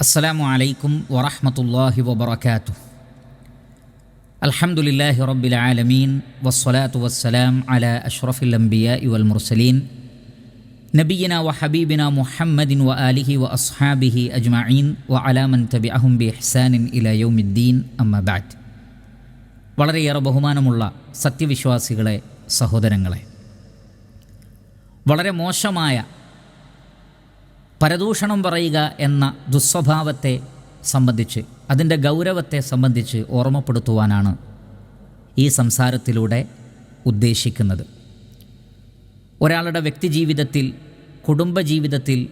السلام عليكم ورحمة الله وبركاته الحمد لله رب العالمين والصلاة والسلام على أشرف الأنبياء والمرسلين نبينا وحبيبنا محمد وآله وأصحابه أجمعين وعلى من تبعهم بإحسان إلى يوم الدين أما بعد വളരെയേറെ ബഹുമാനമുള്ള സത്യവിശ്വാസികളെ സഹോദരങ്ങളെ വളരെ മോശമായ പരദൂഷണം പറയുക എന്ന ദുസ്വഭാവത്തെ സംബന്ധിച്ച് അതിന്റെ ഗൗരവത്തെ സംബന്ധിച്ച് ഓർമ്മപ്പെടുത്തുവാനാണ് ഈ സംസാരത്തിലൂടെ ഉദ്ദേശിക്കുന്നത്. ഒരാളുടെ വ്യക്തിജീവിതത്തിൽ കുടുംബജീവിതത്തിൽ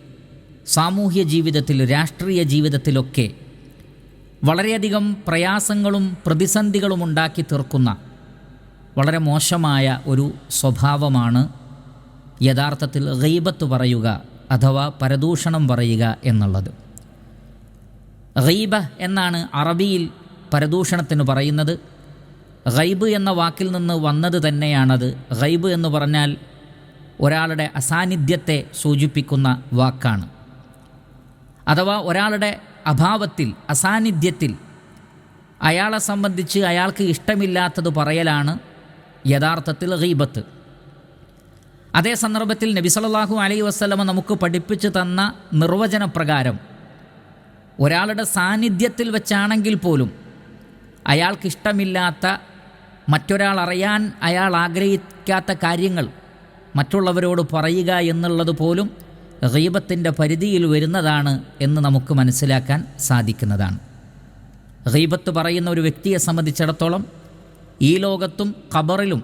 സാമൂഹ്യ ജീവിതത്തിൽ രാഷ്ട്രീയ ജീവിതത്തിലൊക്കെ വളരെയധികം പ്രയാസങ്ങളും പ്രതിസന്ധികളും ഉണ്ടാക്കി തീർക്കുന്ന വളരെ മോശമായ ഒരു സ്വഭാവമാണ് യഥാർത്ഥത്തിൽ ഗൈബത്ത് പറയുക അഥവാ പരദൂഷണം പറയുക എന്നുള്ളത്. ഗൈബ എന്നാണ് അറബിയിൽ പരദൂഷണത്തിന് പറയുന്നത്. ഗൈബ് എന്ന വാക്കിൽ നിന്ന് വന്നത് തന്നെയാണത്. ഗൈബ് എന്ന് പറഞ്ഞാൽ ഒരാളുടെ അസാന്നിധ്യത്തെ സൂചിപ്പിക്കുന്ന വാക്കാണ്. അഥവാ ഒരാളുടെ അഭാവത്തിൽ അസാന്നിധ്യത്തിൽ അയാളെ സംബന്ധിച്ച് അയാൾക്ക് ഇഷ്ടമില്ലാത്തത് പറയലാണ് യഥാർത്ഥത്തിൽ ഗീബത്ത്. അതേ സന്ദർഭത്തിൽ നബി സല്ലല്ലാഹു അലൈഹി വസ്ലമ നമുക്ക് പഠിപ്പിച്ചു തന്ന നിർവചനപ്രകാരം ഒരാളുടെ സാന്നിധ്യത്തിൽ വെച്ചാണെങ്കിൽ പോലും അയാൾക്കിഷ്ടമില്ലാത്ത മറ്റൊരാൾ അറിയാൻ അയാൾ ആഗ്രഹിക്കാത്ത കാര്യങ്ങൾ മറ്റുള്ളവരോട് പറയുക എന്നുള്ളത് പോലും ഗീബത്തിന്റെ പരിധിയിൽ വരുന്നതാണ് എന്ന് നമുക്ക് മനസ്സിലാക്കാൻ സാധിക്കുന്നതാണ്. ഗീബത്ത് പറയുന്ന ഒരു വ്യക്തിയെ സംബന്ധിച്ചിടത്തോളം ഈ ലോകത്തും ഖബറിലും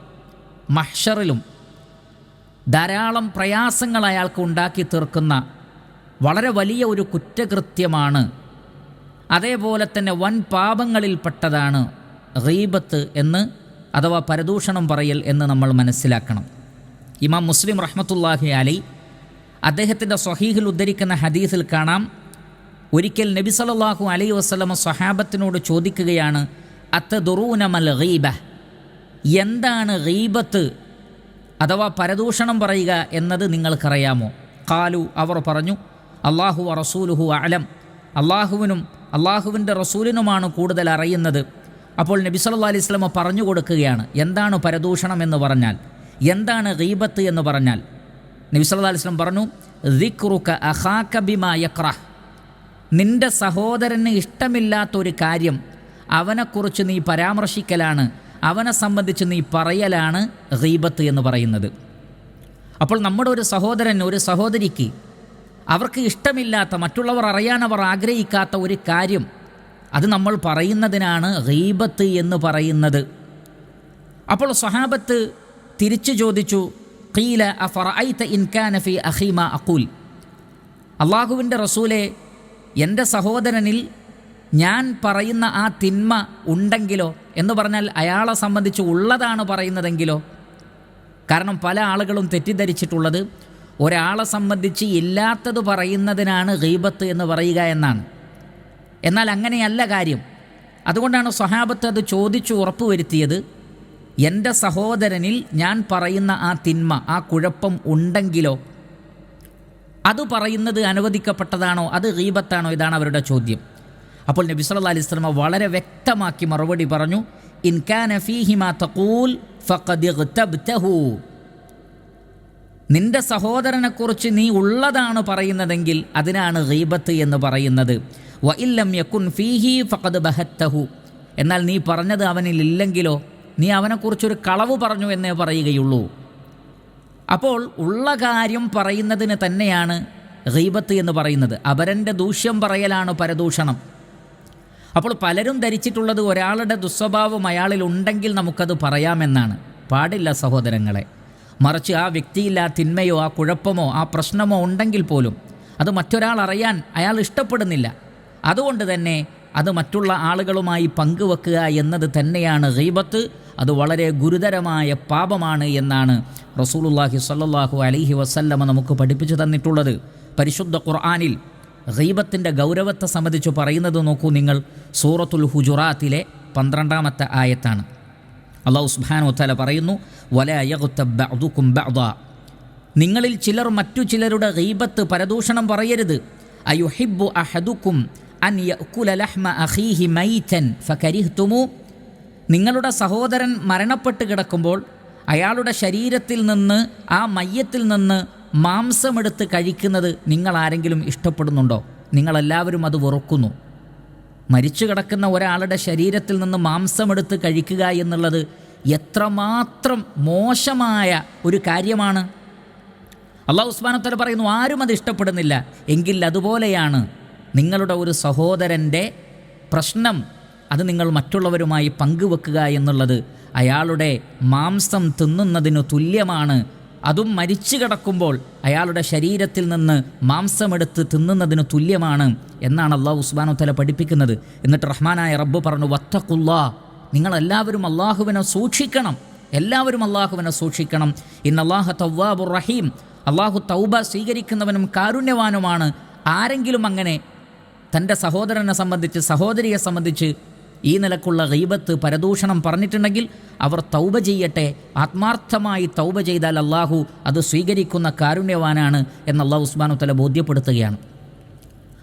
മഹ്ഷറിലും ധാരാളം പ്രയാസങ്ങൾ അയാൾക്ക് ഉണ്ടാക്കി തീർക്കുന്ന വളരെ വലിയ ഒരു കുറ്റകൃത്യമാണ്. അതേപോലെ തന്നെ വൻ പാപങ്ങളിൽപ്പെട്ടതാണ് റീബത്ത് എന്ന് അഥവാ പരദൂഷണം പറയൽ എന്ന് നമ്മൾ മനസ്സിലാക്കണം. ഇമാം മുസ്ലിം റഹ്മത്തുല്ലാഹി അലി അദ്ദേഹത്തിന്റെ സ്വഹീഹിൽ ഉദ്ധരിക്കുന്ന ഹദീസിൽ കാണാം ഒരിക്കൽ നബി സല്ലല്ലാഹു അലൈ വസ്ലമ സ്വഹാബത്തിനോട് ചോദിക്കുകയാണ് അത്ത ദുറൂനമൽ ഗീബ? എന്താണ് ഗീബത്ത്? അഥവാ പരദൂഷണം പറയുക എന്നത് നിങ്ങൾക്കറിയാമോ? കാലു അവർ പറഞ്ഞു അള്ളാഹു റസൂലുഹു അലം അള്ളാഹുവിനും അള്ളാഹുവിന്റെ റസൂലിനുമാണ് കൂടുതൽ അറിയുന്നത്. അപ്പോൾ നബി സല്ലാ അലൈഹി സ്വലമ പറഞ്ഞു കൊടുക്കുകയാണ് എന്താണ് പരദൂഷണം എന്ന് പറഞ്ഞാൽ? എന്താണ് ഗീബത്ത് എന്ന് പറഞ്ഞാൽ? നബി സല്ലാ അലൈഹി സ്വലം പറഞ്ഞു ദിക്റുക അഹാക്ക ബിമാ നിന്റെ സഹോദരന് ഇഷ്ടമില്ലാത്തൊരു കാര്യം അവനെക്കുറിച്ച് നീ പരാമർശിക്കലാണ് അവനെ സംബന്ധിച്ച് നീ പറയലാണ് റീബത്ത് എന്ന് പറയുന്നത്. അപ്പോൾ നമ്മുടെ ഒരു സഹോദരൻ ഒരു സഹോദരിക്ക് അവർക്ക് ഇഷ്ടമില്ലാത്ത മറ്റുള്ളവർ അറിയാൻ അവർ ആഗ്രഹിക്കാത്ത ഒരു കാര്യം അത് നമ്മൾ പറയുന്നതിനാണ് റീബത്ത് എന്ന് പറയുന്നത്. അപ്പോൾ സ്വഹാബത്ത് തിരിച്ചു ചോദിച്ചു ഖീല അഫറൈത്ത ഇൻകാനഫി അഹീമ അഖൂൽ? അള്ളാഹുവിന്റെ റസൂലെ എന്റെ സഹോദരനിൽ ഞാൻ പറയുന്ന ആ തിന്മ ഉണ്ടെങ്കിലോ എന്ന് പറഞ്ഞാൽ അയാളെ സംബന്ധിച്ച് ഉള്ളതാണ് പറയുന്നതെങ്കിലോ? കാരണം പല ആളുകളും തെറ്റിദ്ധരിച്ചിട്ടുള്ളത് ഒരാളെ സംബന്ധിച്ച് ഇല്ലാത്തത് പറയുന്നതിനാണ് ഗീബത്ത് എന്ന് പറയുക എന്നാണ്. എന്നാൽ അങ്ങനെയല്ല കാര്യം. അതുകൊണ്ടാണ് സ്വഹാബത്ത് അത് ചോദിച്ചു ഉറപ്പുവരുത്തിയത്. എന്റെ സഹോദരനിൽ ഞാൻ പറയുന്ന ആ തിന്മ ആ കുഴപ്പം ഉണ്ടെങ്കിലോ? അത് പറയുന്നത് അനുവദിക്കപ്പെട്ടതാണോ? അത് ഗീബത്താണോ? ഇതാണ് അവരുടെ ചോദ്യം. അപ്പോൾ നബി സല്ല അലൈഹി സ്വലമ വളരെ വ്യക്തമാക്കി മറുപടി പറഞ്ഞു ഇൻകാന ഫീഹിമ തഖൂൽ നിന്റെ സഹോദരനെക്കുറിച്ച് നീ ഉള്ളതാണ് പറയുന്നതെങ്കിൽ അതിനാണ് ഗീബത്ത് എന്ന് പറയുന്നത്. ഫീഹി ഫഖദ് എന്നാൽ നീ പറഞ്ഞത് അവനിൽ ഇല്ലെങ്കിലോ നീ അവനെക്കുറിച്ചൊരു കളവ് പറഞ്ഞു എന്നേ പറയുകയുള്ളൂ. അപ്പോൾ ഉള്ള കാര്യം പറയുന്നതിന് തന്നെയാണ് ഗീബത്ത് എന്ന് പറയുന്നത്. അപരന്റെ ദൂഷ്യം പറയലാണ് പരദൂഷണം. അപ്പോൾ പലരും ധരിച്ചിട്ടുള്ളത് ഒരാളുടെ ദുസ്വഭാവം അയാളിൽ ഉണ്ടെങ്കിൽ നമുക്കത് പറയാമെന്നാണ്. പാടില്ല സഹോദരങ്ങളെ. മറിച്ച് ആ വ്യക്തിയിൽ ആ തിന്മയോ ആ കുഴപ്പമോ ആ പ്രശ്നമോ ഉണ്ടെങ്കിൽ പോലും അത് മറ്റൊരാൾ അറിയാൻ അയാൾ ഇഷ്ടപ്പെടുന്നില്ല. അതുകൊണ്ട് തന്നെ അത് മറ്റുള്ള ആളുകളുമായി പങ്കുവെക്കുക എന്നത് തന്നെയാണ് ഗീബത്ത്. അത് വളരെ ഗുരുതരമായ പാപമാണ് എന്നാണ് റസൂലുല്ലാഹി സല്ലാഹു അലഹി വസല്ലമ നമുക്ക് പഠിപ്പിച്ചു തന്നിട്ടുള്ളത്. പരിശുദ്ധ ഖുർആാനിൽ ഗീബത്തിന്റെ ഗൗരവത്തെ സംബന്ധിച്ച് പറയുന്നത് നോക്കൂ നിങ്ങൾ സൂറത്തുൽ ഹുജുറാത്തിലെ പന്ത്രണ്ടാമത്തെ ആയത്താണ്. അള്ളാഹു സുബ്ഹാനഹു വതആല പറയുന്നു നിങ്ങളിൽ ചിലർ മറ്റു ചിലരുടെ ഗൈബത്ത് പരദൂഷണം പറയരുത്. അയുഹിബു അഹദുക്കും അൻ നിങ്ങളുടെ സഹോദരൻ മരണപ്പെട്ട് കിടക്കുമ്പോൾ അയാളുടെ ശരീരത്തിൽ നിന്ന് ആ മയ്യത്തിൽ നിന്ന് മാംസമെടുത്ത് കഴിക്കുന്നത് നിങ്ങൾ ആരെങ്കിലും ഇഷ്ടപ്പെടുന്നുണ്ടോ? നിങ്ങളെല്ലാവരും അത് വെറുക്കുന്നു മരിച്ചു കിടക്കുന്ന ഒരാളുടെ ശരീരത്തിൽ നിന്ന് മാംസമെടുത്ത് കഴിക്കുക എന്നുള്ളത് എത്രമാത്രം മോശമായ ഒരു കാര്യമാണ്. അള്ളാഹു ഉസ്മാനത്തല പറയുന്നു ആരും അത് ഇഷ്ടപ്പെടുന്നില്ല. എങ്കിൽ അതുപോലെയാണ് നിങ്ങളുടെ ഒരു സഹോദരന്റെ പ്രശ്നം. അത് നിങ്ങൾ മറ്റുള്ളവരുമായി പങ്കുവെക്കുക എന്നുള്ളത് അയാളുടെ മാംസം തിന്നുന്നതിനു തുല്യമാണ് അതും മരിച്ചു കിടക്കുമ്പോൾ അയാളുടെ ശരീരത്തിൽ നിന്ന് മാംസമെടുത്ത് തിന്നുന്നതിന് തുല്യമാണ് എന്നാണ് അള്ളാഹു ഉസ്മാനു തല പഠിപ്പിക്കുന്നത്. എന്നിട്ട് റഹ്മാനായ റബ്ബ് പറഞ്ഞു വത്തക്കുല്ലാ നിങ്ങളെല്ലാവരും അള്ളാഹുവിനെ സൂക്ഷിക്കണം. എല്ലാവരും അള്ളാഹുവിനെ സൂക്ഷിക്കണം. ഇന്ന് അള്ളാഹു തവ്വാബുർ റഹീം. അള്ളാഹു തൗബ സ്വീകരിക്കുന്നവനും കാരുണ്യവാനുമാണ്. ആരെങ്കിലും അങ്ങനെ തന്റെ സഹോദരനെ സംബന്ധിച്ച് സഹോദരിയെ സംബന്ധിച്ച് ഈ നിലക്കുള്ള ഗൈബത്ത് പരദൂഷണം പറഞ്ഞിട്ടുണ്ടെങ്കിൽ അവർ തൗബ ചെയ്യട്ടെ. ആത്മാർത്ഥമായി തൗബ ചെയ്താൽ അള്ളാഹു അത് സ്വീകരിക്കുന്ന കാരുണ്യവാനാണ് എന്ന് അള്ളാഹു ഉസ്മാനു തല ബോധ്യപ്പെടുത്തുകയാണ്.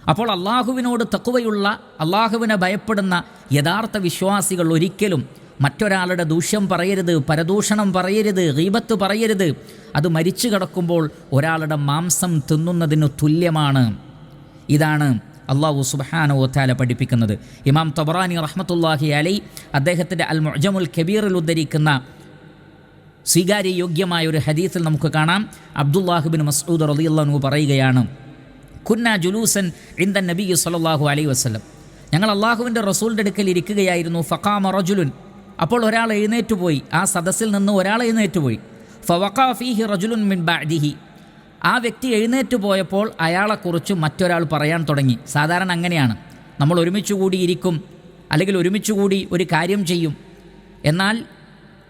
അപ്പോൾ അള്ളാഹുവിനോട് തക്കുവയുള്ള അള്ളാഹുവിനെ ഭയപ്പെടുന്ന യഥാർത്ഥ വിശ്വാസികൾ ഒരിക്കലും മറ്റൊരാളുടെ ദൂഷ്യം പറയരുത് പരദൂഷണം പറയരുത് ഗീബത്ത് പറയരുത്. അത് മരിച്ചു കിടക്കുമ്പോൾ ഒരാളുടെ മാംസം തിന്നുന്നതിനു തുല്യമാണ്. ഇതാണ് അള്ളാഹു സുബാന താല പഠിപ്പിക്കുന്നത്. ഇമാം തബറാനി റഹ്മത്തുല്ലാഹി അലൈ അദ്ദേഹത്തിന്റെ അൽ മുജമുൽ കബീറിൽ ഉദ്ധരിക്കുന്ന സ്വീകാര്യയോഗ്യമായ ഒരു ഹദീസിൽ നമുക്ക് കാണാം. അബ്ദുല്ലാഹിബിൻ മസ്ഊദ് റളിയല്ലാഹു പറയുകയാണ് കുന്ന ജുലൂസൻ ഇന്ദൻ നബി സലാഹു അലൈ വസ്ലം ഞങ്ങൾ അള്ളാഹുവിന്റെ റസൂലിന്റെ അടുക്കൽ ഇരിക്കുകയായിരുന്നു. ഫക്കാമ റജുലുൻ. അപ്പോൾ ഒരാൾ എഴുന്നേറ്റുപോയി ആ സദസ്സിൽ നിന്ന് ഒരാൾ എഴുന്നേറ്റുപോയി ഫവഖാ ഫീഹി റജുലുൻ മിൻ ബഅദിഹി. ആ വ്യക്തി എഴുന്നേറ്റ് പോയപ്പോൾ അയാളെക്കുറിച്ച് മറ്റൊരാൾ പറയാൻ തുടങ്ങി. സാധാരണ അങ്ങനെയാണ്. നമ്മൾ ഒരുമിച്ച് കൂടിയിരിക്കും അല്ലെങ്കിൽ ഒരുമിച്ച് കൂടി ഒരു കാര്യം ചെയ്യും. എന്നാൽ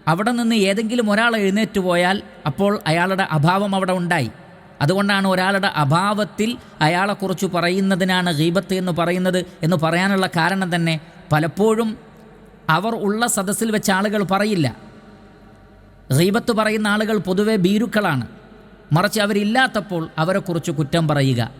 അവിടെ നിന്ന് ഏതെങ്കിലും ഒരാൾ എഴുന്നേറ്റ് പോയാൽ അപ്പോൾ അയാളുടെ അഭാവം അവിടെ ഉണ്ടായി. അതുകൊണ്ടാണ് ഒരാളുടെ അഭാവത്തിൽ അയാളെക്കുറിച്ച് പറയുന്നതിനാണ് ഗീബത്ത് എന്ന് പറയുന്നത് എന്ന് പറയാനുള്ള കാരണം തന്നെ പലപ്പോഴും അവർ ഉള്ള സദസ്സിൽ വെച്ച് ആളുകൾ പറയില്ല. ഗീബത്ത് പറയുന്ന ആളുകൾ പൊതുവെ ഭീരുക്കളാണ്. മറിച്ച് അവരില്ലാത്തപ്പോൾ അവരെക്കുറിച്ച് കുറ്റം പറയുക.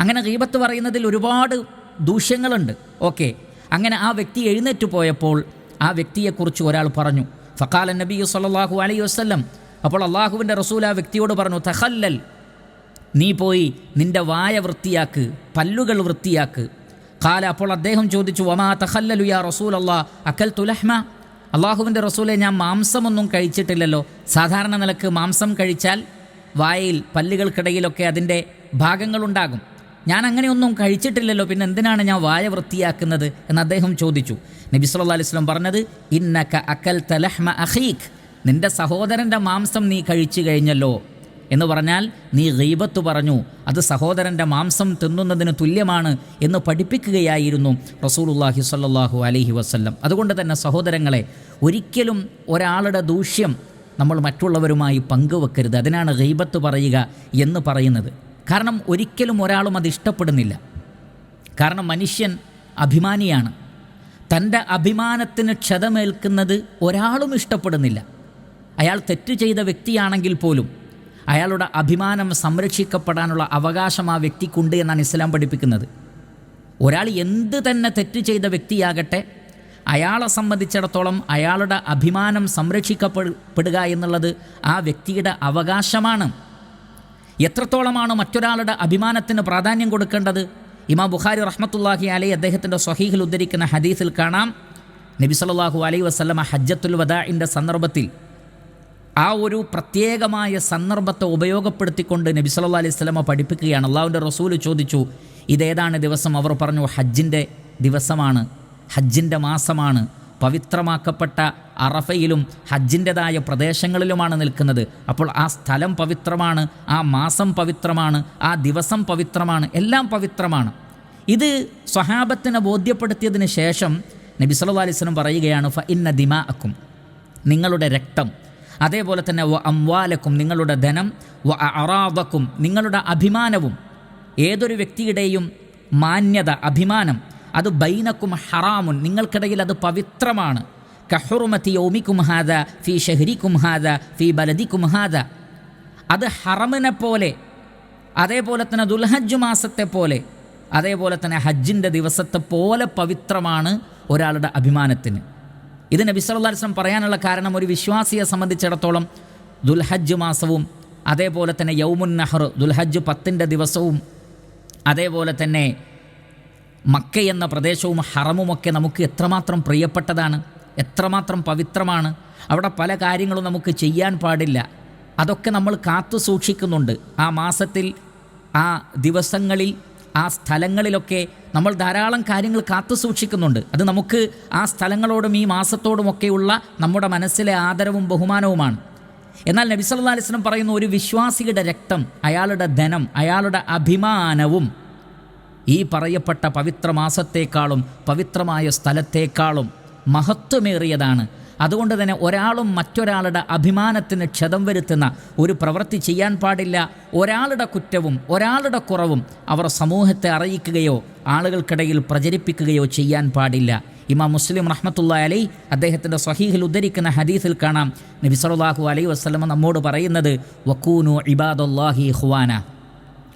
അങ്ങനെ ഗീബത്ത് പറയുന്നതിൽ ഒരുപാട് ദൂഷ്യങ്ങളുണ്ട്. ഓക്കെ അങ്ങനെ ആ വ്യക്തി എഴുന്നേറ്റ് പോയപ്പോൾ ആ വ്യക്തിയെക്കുറിച്ച് ഒരാൾ പറഞ്ഞു. ഫക്കാല നബി സല്ലല്ലാഹു അലൈഹി വസല്ലം. അപ്പോൾ അള്ളാഹുവിന്റെ റസൂൽ ആ വ്യക്തിയോട് പറഞ്ഞു തഹല്ലൽ നീ പോയി നിന്റെ വായ വൃത്തിയാക്ക് പല്ലുകൾ വൃത്തിയാക്ക്. കാല അപ്പോൾ അദ്ദേഹം ചോദിച്ചു വമാ തഹല്ലലു യാ റസൂൽ അള്ളാ അക്കൽ തുലഹ്മ അള്ളാഹുവിന്റെ റസൂലെ ഞാൻ മാംസമൊന്നും കഴിച്ചിട്ടില്ലല്ലോ. സാധാരണ നിലയ്ക്ക് മാംസം കഴിച്ചാൽ വായിൽ പല്ലുകൾക്കിടയിലൊക്കെ അതിന്റെ ഭാഗങ്ങളുണ്ടാകും. ഞാൻ അങ്ങനെയൊന്നും കഴിച്ചിട്ടില്ലല്ലോ പിന്നെ എന്തിനാണ് ഞാൻ വായ വൃത്തിയാക്കുന്നത് എന്ന് അദ്ദേഹം ചോദിച്ചു. നബി സല്ലാ അലൈഹി വസല്ലം പറഞ്ഞത് ഇന്നക അക്കൽ തലഹ്മ അഹീഖ് നിന്റെ സഹോദരന്റെ മാംസം നീ കഴിച്ചു കഴിഞ്ഞല്ലോ. എന്ന് പറഞ്ഞാൽ നീ ഗീബത്ത് പറഞ്ഞു അത് സഹോദരന്റെ മാംസം തിന്നുന്നതിന് തുല്യമാണ് എന്ന് പഠിപ്പിക്കുകയായിരുന്നു റസൂലുള്ളാഹി സ്വല്ലാഹു അലഹി വസ്ല്ലം. അതുകൊണ്ട് തന്നെ സഹോദരങ്ങളെ ഒരിക്കലും ഒരാളുടെ ദൂഷ്യം നമ്മൾ മറ്റുള്ളവരുമായി പങ്കുവെക്കരുത്. അതിനാണ് ഗൈബത്ത് പറയുക എന്ന് പറയുന്നത്. കാരണം ഒരിക്കലും ഒരാളും അത് ഇഷ്ടപ്പെടുന്നില്ല. കാരണം മനുഷ്യൻ അഭിമാനിയാണ്. തന്റെ അഭിമാനത്തിന് ക്ഷതമേൽക്കുന്നത് ഒരാളും ഇഷ്ടപ്പെടുന്നില്ല. അയാൾ തെറ്റ് ചെയ്ത വ്യക്തിയാണെങ്കിൽ പോലും അയാളുടെ അഭിമാനം സംരക്ഷിക്കപ്പെടാനുള്ള അവകാശം ആ വ്യക്തിക്കുണ്ട് എന്നാണ് ഇസ്ലാം പഠിപ്പിക്കുന്നത്. ഒരാൾ എന്ത് തന്നെ തെറ്റ് ചെയ്ത വ്യക്തിയാകട്ടെ അയാളെ സംബന്ധിച്ചിടത്തോളം അയാളുടെ അഭിമാനം സംരക്ഷിക്കപ്പെടുക എന്നുള്ളത് ആ വ്യക്തിയുടെ അവകാശമാണ്. എത്രത്തോളമാണ് മറ്റൊരാളുടെ അഭിമാനത്തിന് പ്രാധാന്യം കൊടുക്കേണ്ടത്? ഇമാ ബുഖാരി റഹ്മത്തുല്ലാഹി അലൈ അദ്ദേഹത്തിന്റെ സ്വഹീഹിൽ ഉദ്ധരിക്കുന്ന ഹദീസിൽ കാണാം. നബി സല്ലല്ലാഹു അലൈ വസ്ലമ ഹജ്ജത്തുൽ വദാഇന്റെ സന്ദർഭത്തിൽ ആ ഒരു പ്രത്യേകമായ സന്ദർഭത്തെ ഉപയോഗപ്പെടുത്തിക്കൊണ്ട് നബി സല്ലാ അലൈഹി വസല്ലമ പഠിപ്പിക്കുകയാണ്. അള്ളാഹുവിന്റെ റസൂൽ ചോദിച്ചു ഇതേതാണ് ദിവസം? അവർ പറഞ്ഞു ഹജ്ജിന്റെ ദിവസമാണ്. ഹജ്ജിന്റെ മാസമാണ്. പവിത്രമാക്കപ്പെട്ട അറഫയിലും ഹജ്ജിന്റെതായ പ്രദേശങ്ങളിലുമാണ് നിൽക്കുന്നത്. അപ്പോൾ ആ സ്ഥലം പവിത്രമാണ് ആ മാസം പവിത്രമാണ് ആ ദിവസം പവിത്രമാണ് എല്ലാം പവിത്രമാണ്. ഇത് സ്വഹാബത്തിനെ ബോധ്യപ്പെടുത്തിയതിന് ശേഷം നബി സല്ലല്ലാഹു അലൈഹി വസല്ലം പറയുകയാണ് ഫ ഇന്ന ദിമാ അക്കും നിങ്ങളുടെ രക്തം. അതേപോലെ തന്നെ വ അംവാലക്കും നിങ്ങളുടെ ധനം വ അറാദക്കും നിങ്ങളുടെ അഭിമാനവും. ഏതൊരു വ്യക്തിയുടെയും മാന്യത അഭിമാനം അത് ബൈനക്കും ഹറാമുൻ. നിങ്ങൾക്കിടയിൽ അത് പവിത്രമാണ്. കഹുറുമത്തി യോമിക്കും ഹാദ ഫി ഷഹരിക്കും ഹാദ ഫി ബലദിക്കും ഹാദ. അത് ഹറമിനെ പോലെ അതേപോലെ തന്നെ ദുൽഹജ്ജ് മാസത്തെ പോലെ അതേപോലെ തന്നെ ഹജ്ജിന്റെ ദിവസത്തെ പോലെ പവിത്രമാണ് ഒരാളുടെ അഭിമാനത്തിന്. ഇത് നബി സല്ലല്ലാഹു അലൈഹി വസല്ലം പറയാനുള്ള കാരണം ഒരു വിശ്വാസിയെ സംബന്ധിച്ചിടത്തോളം ദുൽഹജ്ജ് മാസവും അതേപോലെ തന്നെ യൗമുൻ നഹർ ദുൽഹജ്ജ് പത്തിന്റെ ദിവസവും അതേപോലെ തന്നെ മക്ക എന്ന പ്രദേശവും ഹറമുമൊക്കെ നമുക്ക് എത്രമാത്രം പ്രിയപ്പെട്ടതാണ് എത്രമാത്രം പവിത്രമാണ്. അവിടെ പല കാര്യങ്ങളും നമുക്ക് ചെയ്യാൻ പാടില്ല. അതൊക്കെ നമ്മൾ കാത്തു സൂക്ഷിക്കുന്നുണ്ട്. ആ മാസത്തിൽ ആ ദിവസങ്ങളിൽ ആ സ്ഥലങ്ങളിലൊക്കെ നമ്മൾ ധാരാളം കാര്യങ്ങൾ കാത്തു സൂക്ഷിക്കുന്നുണ്ട്. അത് നമുക്ക് ആ സ്ഥലങ്ങളോടും ഈ മാസത്തോടുമൊക്കെയുള്ള നമ്മുടെ മനസ്സിലെ ആദരവും ബഹുമാനവുമാണ്. എന്നാൽ നബി അലിസ്ലം പറയുന്ന ഒരു വിശ്വാസിയുടെ രക്തം അയാളുടെ ധനം അയാളുടെ അഭിമാനവും ഈ പറയപ്പെട്ട പവിത്ര മാസത്തേക്കാളും പവിത്രമായ സ്ഥലത്തേക്കാളും മഹത്വമേറിയതാണ്. അതുകൊണ്ട് തന്നെ ഒരാളും മറ്റൊരാളുടെ അഭിമാനത്തിന് ക്ഷതം വരുത്തുന്ന ഒരു പ്രവൃത്തി ചെയ്യാൻ പാടില്ല. ഒരാളുടെ കുറ്റവും ഒരാളുടെ കുറവും അവർ സമൂഹത്തെ അറിയിക്കുകയോ ആളുകൾക്കിടയിൽ പ്രചരിപ്പിക്കുകയോ ചെയ്യാൻ പാടില്ല. ഇമാം മുസ്ലിം റഹ്മത്തുള്ള അലൈ അദ്ദേഹത്തിന്റെ സ്വഹീഹിൽ ഉദ്ധരിക്കുന്ന ഹദീസിൽ കാണാം. നബി അലൈഹി വസല്ലമ നമ്മോട് പറയുന്നത് വക്കൂനു ഇബാദുല്ലാഹി ഹുവാന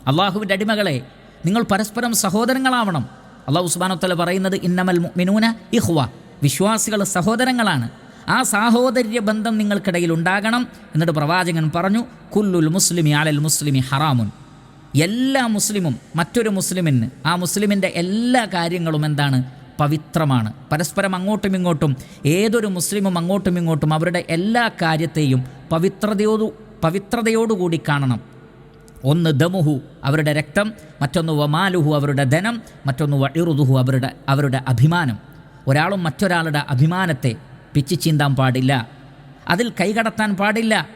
അള്ളാഹുവിന്റെ അടിമകളെ നിങ്ങൾ പരസ്പരം സഹോദരങ്ങളാവണം. അള്ളാഹു സുബാനോത്തല പറയുന്നത് ഇന്നമൽ മിനൂന ഇഹ്വ വിശ്വാസികൾ സഹോദരങ്ങളാണ്. ആ സാഹോദര്യ ബന്ധം നിങ്ങൾക്കിടയിൽ ഉണ്ടാകണം എന്നിട്ട് പ്രവാചകൻ പറഞ്ഞു കുല്ലുൽ മുസ്ലിമി അലൽ മുസ്ലിമി ഹറാമുൻ. എല്ലാ മുസ്ലിമും മറ്റൊരു മുസ്ലിമിന് ആ മുസ്ലിമിന്റെ എല്ലാ കാര്യങ്ങളും എന്താണ്? പവിത്രമാണ്. പരസ്പരം അങ്ങോട്ടും ഇങ്ങോട്ടും ഏതൊരു മുസ്ലിമും അങ്ങോട്ടും ഇങ്ങോട്ടും അവരുടെ എല്ലാ കാര്യത്തെയും പവിത്രതയോടു പവിത്രതയോടുകൂടി കാണണം. ഒന്ന് ദമുഹു അവരുടെ രക്തം മറ്റൊന്ന് വമാലുഹു അവരുടെ ധനം മറ്റൊന്ന് വഇറുദുഹു അവരുടെ അവരുടെ അഭിമാനം. ഒരാളും മറ്റൊരാളുടെ അഭിമാനത്തെ പിച്ചു ചീന്താൻ പാടില്ല. അതിൽ കൈകടത്താൻ പാടില്ല.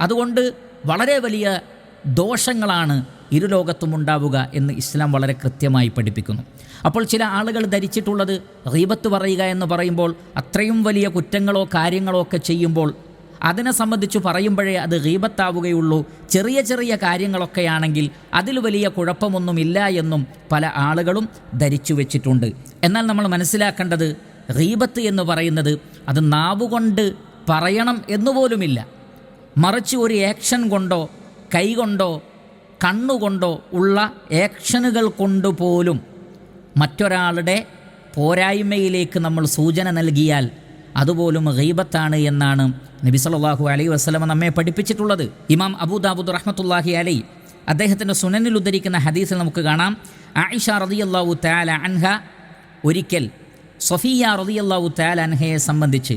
അതുകൊണ്ട് വളരെ വലിയ ദോഷങ്ങളാണ് ഇരുലോകത്തും ഉണ്ടാവുക എന്ന് ഇസ്ലാം വളരെ കൃത്യമായി പഠിപ്പിക്കുന്നു. അപ്പോൾ ചില ആളുകൾ ധരിച്ചിട്ടുള്ളത് റീബത്ത് പറയുക എന്ന് പറയുമ്പോൾ അത്രയും വലിയ കുറ്റങ്ങളോ കാര്യങ്ങളോ ഒക്കെ ചെയ്യുമ്പോൾ അതിനെ സംബന്ധിച്ച് പറയുമ്പോഴേ അത് ഹീബത്താവുകയുള്ളൂ ചെറിയ ചെറിയ കാര്യങ്ങളൊക്കെയാണെങ്കിൽ അതിൽ വലിയ കുഴപ്പമൊന്നുമില്ല എന്നും പല ആളുകളും ധരിച്ചു വെച്ചിട്ടുണ്ട്. എന്നാൽ നമ്മൾ മനസ്സിലാക്കേണ്ടത് ഹീബത്ത് എന്ന് പറയുന്നത് അത് നാവുകൊണ്ട് പറയണം എന്നുപോലുമില്ല. മറിച്ച് ഒരു ആക്ഷൻ കൊണ്ടോ കൈകൊണ്ടോ കണ്ണുകൊണ്ടോ ഉള്ള ആക്ഷനുകൾ കൊണ്ടുപോലും മറ്റൊരാളുടെ പോരായ്മയിലേക്ക് നമ്മൾ സൂചന നൽകിയാൽ അതുപോലും ഗീബത്താണ് എന്നാണ് നബി സല്ലല്ലാഹു അലൈ വസല്ലമ നമ്മെ പഠിപ്പിച്ചിട്ടുള്ളത്. ഇമാം അബൂദാബുദ് റഹ്മത്തുല്ലാഹി അലൈ അദ്ദേഹത്തിന്റെ സുനനിൽ ഉദ്ധരിക്കുന്ന ഹദീസിൽ നമുക്ക് കാണാം. ആയിഷ റളിയല്ലാഹു താല അൻഹ ഒരിക്കൽ സഫിയ റളിയല്ലാഹു താല അൻഹയെ സംബന്ധിച്ച്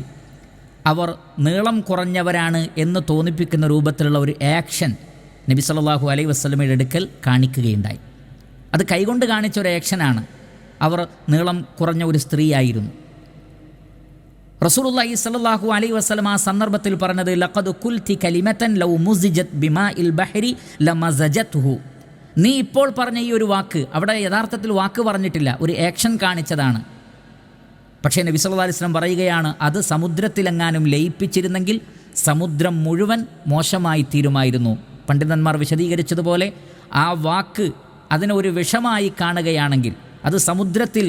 അവർ നീളം കുറഞ്ഞവരാണ് എന്ന് തോന്നിപ്പിക്കുന്ന രൂപത്തിലുള്ള ഒരു ആക്ഷൻ നബി സല്ലല്ലാഹു അലൈ വസല്ലമയുടെ അടുക്കൽ കാണിക്കുകയുണ്ടായി. അത് കൈകൊണ്ട് കാണിച്ച ഒരു ആക്ഷനാണ് അവർ നീളം കുറഞ്ഞ ഒരു സ്ത്രീയായിരുന്നു റസൂലുള്ളാഹി സ്വല്ലല്ലാഹു അലൈഹി വസല്ലം ആ സന്ദർഭത്തിൽ പറഞ്ഞത് ലഖദ് കുൽതി കലിമത്തൻ ലൗ മുസിജത് ബിമാ ഇൽ ബഹരി ലമസജത്ഹു. നീ ഇപ്പോൾ പറഞ്ഞ ഈ ഒരു വാക്ക് അവിടെ യഥാർത്ഥത്തിൽ വാക്ക് പറഞ്ഞിട്ടില്ല ഒരു ആക്ഷൻ കാണിച്ചതാണ്. പക്ഷേ നബി സല്ലല്ലാഹു അലൈഹി വസല്ലം പറയുകയാണ് അത് സമുദ്രത്തിലെങ്ങാനും ലയിപ്പിച്ചിരുന്നെങ്കിൽ സമുദ്രം മുഴുവൻ മോശമായി തീരുമായിരുന്നു. പണ്ഡിതന്മാർ വിശദീകരിച്ചതുപോലെ ആ വാക്ക് അതിനെ ഒരു വിഷമായി കാണുകയാണെങ്കിൽ അത് സമുദ്രത്തിൽ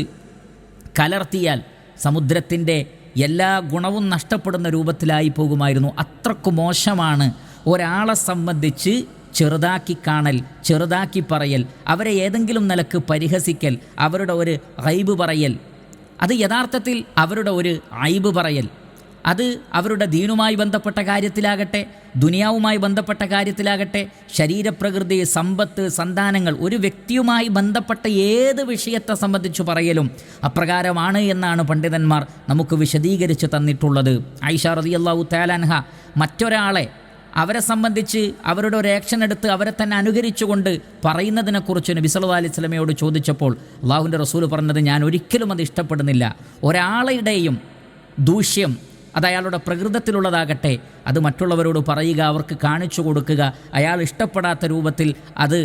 കലർത്തിയാൽ സമുദ്രത്തിന്റെ എല്ലാ ഗുണവും നഷ്ടപ്പെടുന്ന രൂപത്തിലായി പോകുമായിരുന്നു. അത്രക്കു മോശമാണ് ഒരാളെ സംബന്ധിച്ച് ചെറുതാക്കി കാണൽ ചെറുതാക്കി പറയൽ അവരെ ഏതെങ്കിലും നിലയ്ക്ക് പരിഹസിക്കൽ അവരുടെ ഒരു ഐബ് പറയൽ. അത് യഥാർത്ഥത്തിൽ അവരുടെ ഒരു ഐബ് പറയൽ. അത് അവരുടെ ദീനുമായി ബന്ധപ്പെട്ട കാര്യത്തിലാകട്ടെ ദുനിയാവുമായി ബന്ധപ്പെട്ട കാര്യത്തിലാകട്ടെ ശരീരപ്രകൃതി സമ്പത്ത് സന്താനങ്ങൾ ഒരു വ്യക്തിയുമായി ബന്ധപ്പെട്ട ഏത് വിഷയത്തെ സംബന്ധിച്ച് പറയലും അപ്രകാരമാണ് എന്നാണ് പണ്ഡിതന്മാർ നമുക്ക് വിശദീകരിച്ച് തന്നിട്ടുള്ളത്. ഐഷ റളിയല്ലാഹു തേലാൻഹ മറ്റൊരാളെ അവരെ സംബന്ധിച്ച് അവരുടെ ഒരു ആക്ഷൻ എടുത്ത് അവരെ തന്നെ അനുകരിച്ചുകൊണ്ട് പറയുന്നതിനെക്കുറിച്ച് നബി സല്ലു അലൈഹി സ്വലമയോട് ചോദിച്ചപ്പോൾ അള്ളാഹുവിന്റെ റസൂൽ പറഞ്ഞത് ഞാൻ ഒരിക്കലും അത് ഇഷ്ടപ്പെടുന്നില്ല. ഒരാളുടെയും ദൂഷ്യം അത് അയാളുടെ പ്രകൃതത്തിലുള്ളതാകട്ടെ. അത് മറ്റുള്ളവരോട് പറയുക അവർക്ക് കാണിച്ചു കൊടുക്കുക അയാൾ ഇഷ്ടപ്പെടാത്ത രൂപത്തിൽ അത്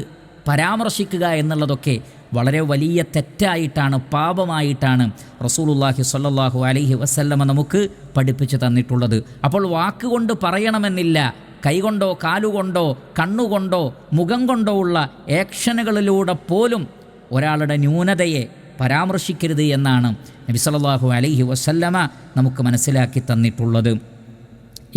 പരാമർശിക്കുക എന്നുള്ളതൊക്കെ വളരെ വലിയ തെറ്റായിട്ടാണ് പാപമായിട്ടാണ് റസൂലുള്ളാഹി സ്വല്ലല്ലാഹു അലൈഹി വസല്ലമ നമുക്ക് പഠിപ്പിച്ചു തന്നിട്ടുള്ളത്. അപ്പോൾ വാക്കുകൊണ്ട് പറയണമെന്നില്ല കൈകൊണ്ടോ കാലുകൊണ്ടോ കണ്ണുകൊണ്ടോ മുഖം കൊണ്ടോ ഉള്ള ആക്ഷനുകളിലൂടെ പോലും ഒരാളുടെ ന്യൂനതയെ പരാമർശിക്കരുത് എന്നാണ് നബി സല്ലല്ലാഹു അലൈഹി വസല്ലമ നമുക്ക് മനസ്സിലാക്കി തന്നിട്ടുള്ളത്.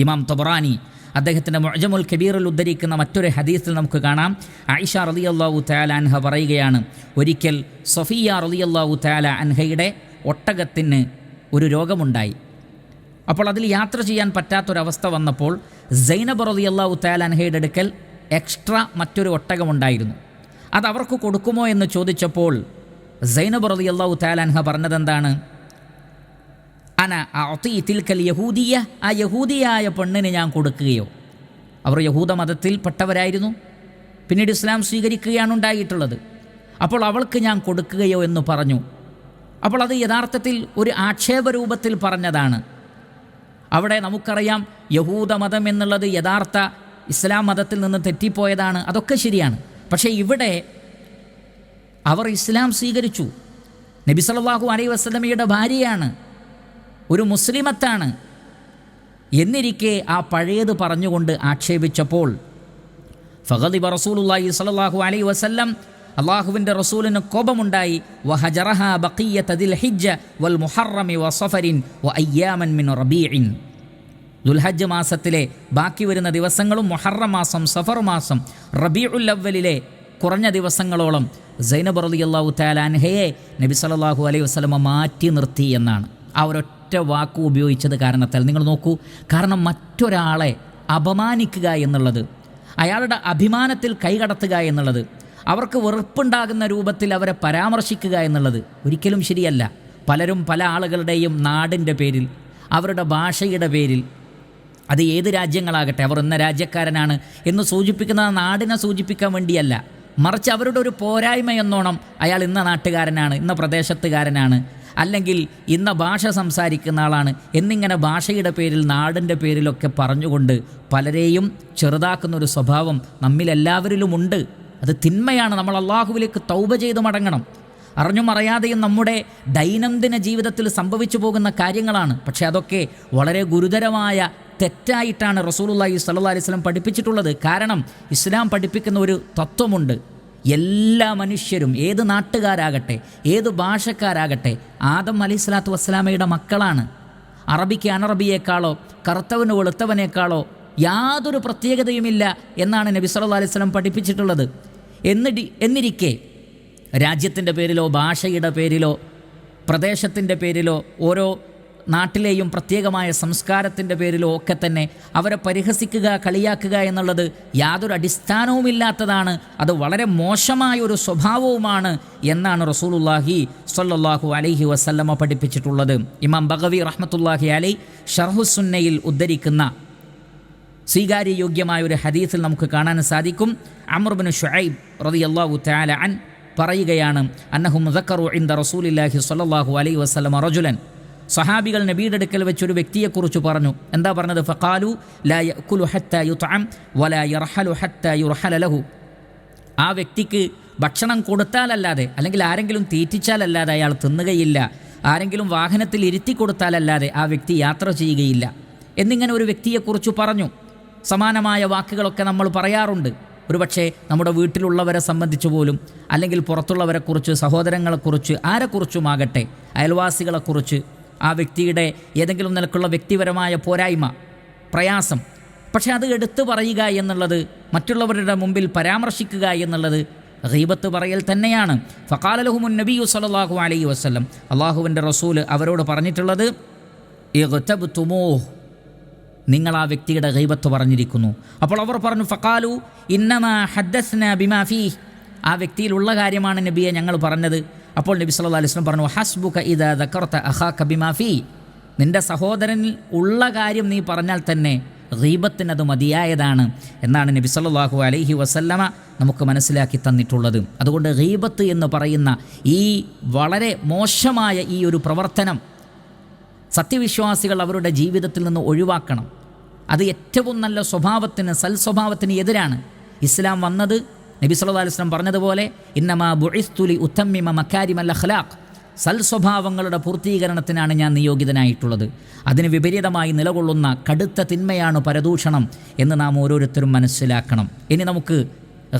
ഇമാം തൊബറാനി അദ്ദേഹത്തിന്റെ മൊഴമുൽ കബീറിൽ ഉദ്ധരിക്കുന്ന മറ്റൊരു ഹദീസിൽ നമുക്ക് കാണാം. ആയിഷ റളിയല്ലാഹു തആല അൻഹ പറയുകയാണ് ഒരിക്കൽ സൊഫിയ അള്ളാഹു തയാല അൻഹയുടെ ഒട്ടകത്തിന് ഒരു രോഗമുണ്ടായി. അപ്പോൾ അതിൽ യാത്ര ചെയ്യാൻ പറ്റാത്തൊരവസ്ഥ വന്നപ്പോൾ സൈനബ് അള്ളാഹു തയാല അൻഹയുടെ അടുക്കൽ എക്സ്ട്രാ മറ്റൊരു ഒട്ടകമുണ്ടായിരുന്നു. അത് അവർക്ക് കൊടുക്കുമോ എന്ന് ചോദിച്ചപ്പോൾ സൈനബ് റളിയല്ലാഹു തആല അൻഹ പറഞ്ഞതെന്താണ്? അന തിൽക്കൽ യഹൂദിയ ആ യഹൂദിയായ പെണ്ണിന് ഞാൻ കൊടുക്കുകയോ? അവർ യഹൂദ മതത്തിൽപ്പെട്ടവരായിരുന്നു പിന്നീട് ഇസ്ലാം സ്വീകരിക്കുകയാണ് ഉണ്ടായിട്ടുള്ളത്. അപ്പോൾ അവൾക്ക് ഞാൻ കൊടുക്കുകയോ എന്ന് പറഞ്ഞു. അപ്പോൾ അത് യഥാർത്ഥത്തിൽ ഒരു ആക്ഷേപരൂപത്തിൽ പറഞ്ഞതാണ്. അവിടെ നമുക്കറിയാം യഹൂദ മതം എന്നുള്ളത് യഥാർത്ഥ ഇസ്ലാം മതത്തിൽ നിന്ന് തെറ്റിപ്പോയതാണ്. അതൊക്കെ ശരിയാണ്. പക്ഷേ ഇവിടെ അവർ ഇസ്ലാം സ്വീകരിച്ചു. നബി സല്ലല്ലാഹു അലൈഹി വസല്ലമയുടെ ഭാര്യയാണ്. ഒരു മുസ്ലിമത്താണ്. എന്നിരിക്കെ ആ പഴയത് പറഞ്ഞുകൊണ്ട് ആക്ഷേപിച്ചപ്പോൾ ഫഹദിബ റസൂലുള്ളാഹി സലാഹു അലൈ വസല്ലം അള്ളാഹുവിന്റെ റസൂലിന് കോപമുണ്ടായി. വഹജറഹ ബഖിയ്യത ദിൽ ഹിജ്ജ വൽ മുഹറമി വസഫരിൻ വ അയ്യാമൻ മിൻ റബീഇൻ. ദുൽഹജ്ജ് മാസത്തിലെ ബാക്കി വരുന്ന ദിവസങ്ങളും മുഹറം മാസം സഫർ മാസം റബീഉൽ അവലിലെ കുറഞ്ഞ ദിവസങ്ങളോളം സൈനബ് റളിയല്ലാഹു അള്ളാഹു താലാൻഹയെ നബി സല്ലല്ലാഹു അലൈഹി വസല്ലമ മാറ്റി നിർത്തി എന്നാണ്. ആ ഒരൊറ്റ വാക്ക് ഉപയോഗിച്ചത് കാരണത്താൽ നിങ്ങൾ നോക്കൂ കാരണം മറ്റൊരാളെ അപമാനിക്കുക എന്നുള്ളത് അയാളുടെ അഭിമാനത്തിൽ കൈകടത്തുക എന്നുള്ളത് അവർക്ക് വെറുപ്പുണ്ടാകുന്ന രൂപത്തിൽ അവരെ പരാമർശിക്കുക എന്നുള്ളത് ഒരിക്കലും ശരിയല്ല. പലരും പല ആളുകളുടെയും നാടിന്റെ പേരിൽ അവരുടെ ഭാഷയുടെ പേരിൽ അത് ഏത് രാജ്യങ്ങളാകട്ടെ അവർ ഇന്ന രാജ്യക്കാരനാണ് എന്ന് സൂചിപ്പിക്കുന്ന നാടിനെ സൂചിപ്പിക്കാൻ വേണ്ടിയല്ല. മറിച്ച് അവരുടെ ഒരു പോരായ്മ എന്നോണം അയാൾ ഇന്ന നാട്ടുകാരനാണ് ഇന്ന പ്രദേശത്തുകാരനാണ് അല്ലെങ്കിൽ ഇന്ന ഭാഷ സംസാരിക്കുന്ന ആളാണ് എന്നിങ്ങനെ ഭാഷയുടെ പേരിൽ നാടിന്റെ പേരിലൊക്കെ പറഞ്ഞുകൊണ്ട് പലരെയും ചെറുതാക്കുന്ന ഒരു സ്വഭാവം നമ്മിലെല്ലാവരിലുമുണ്ട് അത് തിന്മയാണ്. നമ്മൾ അള്ളാഹുവിലേക്ക് തൗബ ചെയ്ത് മടങ്ങണം. അറിഞ്ഞും അറിയാതെയും നമ്മുടെ ദൈനംദിന ജീവിതത്തിൽ സംഭവിച്ചു പോകുന്ന കാര്യങ്ങളാണ്. പക്ഷേ അതൊക്കെ വളരെ ഗുരുതരമായ തെറ്റായിട്ടാണ് സ്വല്ലല്ലാഹി അലൈഹി വസല്ലം പഠിപ്പിച്ചിട്ടുള്ളത്. കാരണം ഇസ്ലാം പഠിപ്പിക്കുന്ന ഒരു തത്വമുണ്ട്. എല്ലാ മനുഷ്യരും ഏത് നാട്ടുകാരാകട്ടെ ഏത് ഭാഷക്കാരാകട്ടെ ആദം അലൈഹി സ്വലാത്തു വസ്സലാമയുടെ മക്കളാണ്. അറബിക്ക് അനറബിയേക്കാളോ കറുത്തവന് വെളുത്തവനേക്കാളോ യാതൊരു പ്രത്യേകതയുമില്ല എന്നാണ് നബി സല്ലാ അലൈഹി വസല്ലം പഠിപ്പിച്ചിട്ടുള്ളത്. എന്നിടി എന്നിരിക്കെ രാജ്യത്തിന്റെ പേരിലോ ഭാഷയുടെ പേരിലോ പ്രദേശത്തിന്റെ പേരിലോ ഓരോ നാട്ടിലെയും പ്രത്യേകമായ സംസ്കാരത്തിന്റെ പേരിലോ ഒക്കെ തന്നെ അവരെ പരിഹസിക്കുക കളിയാക്കുക എന്നുള്ളത് യാതൊരു അടിസ്ഥാനവുമില്ലാത്തതാണ്. അത് വളരെ മോശമായ ഒരു സ്വഭാവവുമാണ് എന്നാണ് റസൂലുല്ലാഹി സ്വല്ലല്ലാഹു അലൈഹി വസല്ലമ പഠിപ്പിച്ചിട്ടുള്ളത്. ഇമാം ബഗവി റഹ്മത്തുല്ലാഹി അലൈ ഷർഹുസുന്നയിൽ ഉദ്ധരിക്കുന്ന സ്വീകാര്യയോഗ്യമായ ഒരു ഹദീസിൽ നമുക്ക് കാണാൻ സാധിക്കും. അമർബിന് ഷുഐബ് റളിയല്ലാഹു തആല അൻ പറയുകയാണ് അന്നഹു മുദക്കറു ഇന്ദ റസൂലില്ലാഹി സ്വല്ലല്ലാഹു അലൈഹി വസല്ലമ റജുലൻ സഹാബികൾ നബിയുടെ അടുക്കൽ വെച്ചൊരു വ്യക്തിയെക്കുറിച്ച് പറഞ്ഞു. എന്താ പറഞ്ഞത്? ഫഖാലു ലാ യഅ്കുലു ഹത്ത യുതഅം വലാ യുർഹല ലഹു. ആ വ്യക്തിക്ക് ഭക്ഷണം കൊടുത്താലല്ലാതെ അല്ലെങ്കിൽ ആരെങ്കിലും തീറ്റിച്ചാലല്ലാതെ അയാൾ തിന്നുകയില്ല ആരെങ്കിലും വാഹനത്തിൽ ഇരുത്തി കൊടുത്താലല്ലാതെ ആ വ്യക്തി യാത്ര ചെയ്യുകയില്ല എന്നിങ്ങനെ ഒരു വ്യക്തിയെക്കുറിച്ച് പറഞ്ഞു. സമാനമായ വാക്കുകളൊക്കെ നമ്മൾ പറയാറുണ്ട്. ഒരുപക്ഷെ നമ്മുടെ വീട്ടിലുള്ളവരെ സംബന്ധിച്ച് പോലും അല്ലെങ്കിൽ പുറത്തുള്ളവരെക്കുറിച്ച് സഹോദരങ്ങളെക്കുറിച്ച് ആരെക്കുറിച്ചുമാകട്ടെ അയൽവാസികളെക്കുറിച്ച് ആ വ്യക്തിയുടെ ഏതെങ്കിലും നിലക്കുള്ള വ്യക്തിപരമായ പോരായ്മ പ്രയാസം. പക്ഷെ അത് എടുത്തു പറയുക എന്നുള്ളത് മറ്റുള്ളവരുടെ മുമ്പിൽ പരാമർശിക്കുക എന്നുള്ളത് ഗീബത്ത് പറയൽ തന്നെയാണ്. ഫക്കാലലഹുമുൻ നബിയു സലാഹു അലൈ വസ്ലം അള്ളാഹുവിന്റെ റസൂൽ അവരോട് പറഞ്ഞിട്ടുള്ളത് തുമോ നിങ്ങൾ ആ വ്യക്തിയുടെ ഗൈബത്ത് പറഞ്ഞിരിക്കുന്നു. അപ്പോൾ അവർ പറഞ്ഞു ഫക്കാലു ഇന്നമാ ഹദ്ദസ്ന ബിമാ ഫീ ആ വ്യക്തിയിലുള്ള കാര്യമാണ് നബിയെ ഞങ്ങൾ പറഞ്ഞത്. അപ്പോൾ നബി സല്ലാ അലൈഹി വസല്ലം പറഞ്ഞു ഹസ്ബുക ഇദാ ദക്കർത്ത അഖാക ബിമാ ഫീ. നിന്റെ സഹോദരനിൽ ഉള്ള കാര്യം നീ പറഞ്ഞാൽ തന്നെ ഗീബത്തിനത് മതിയായതാണ് എന്നാണ് നബി സല്ലാഹു അലൈഹി വസല്ലമ നമുക്ക് മനസ്സിലാക്കി തന്നിട്ടുള്ളത്. അതുകൊണ്ട് റീബത്ത് എന്ന് പറയുന്ന ഈ വളരെ മോശമായ ഈ ഒരു പ്രവർത്തനം സത്യവിശ്വാസികൾ അവരുടെ ജീവിതത്തിൽ നിന്ന് ഒഴിവാക്കണം. അത് ഏറ്റവും നല്ല സ്വഭാവത്തിന് സൽസ്വഭാവത്തിന് എതിരാണ്. ഇസ്ലാം വന്നത് നബി സല്ലല്ലാഹു അലൈഹി വസല്ലം പറഞ്ഞതുപോലെ ഇന്നമാ ബുഴിസ്തുലി ഉത്തമ്മിമ മക്കാരിമൽ അഖ്ലാഖ് സൽസ്വഭാവങ്ങളുടെ പൂർത്തീകരണത്തിനാണ് ഞാൻ നിയോഗിതനായിട്ടുള്ളത്. അതിന് വിപരീതമായി നിലകൊള്ളുന്ന കടുത്ത തിന്മയാണ് പരദൂഷണം എന്ന് നാം ഓരോരുത്തരും മനസ്സിലാക്കണം. ഇനി നമുക്ക്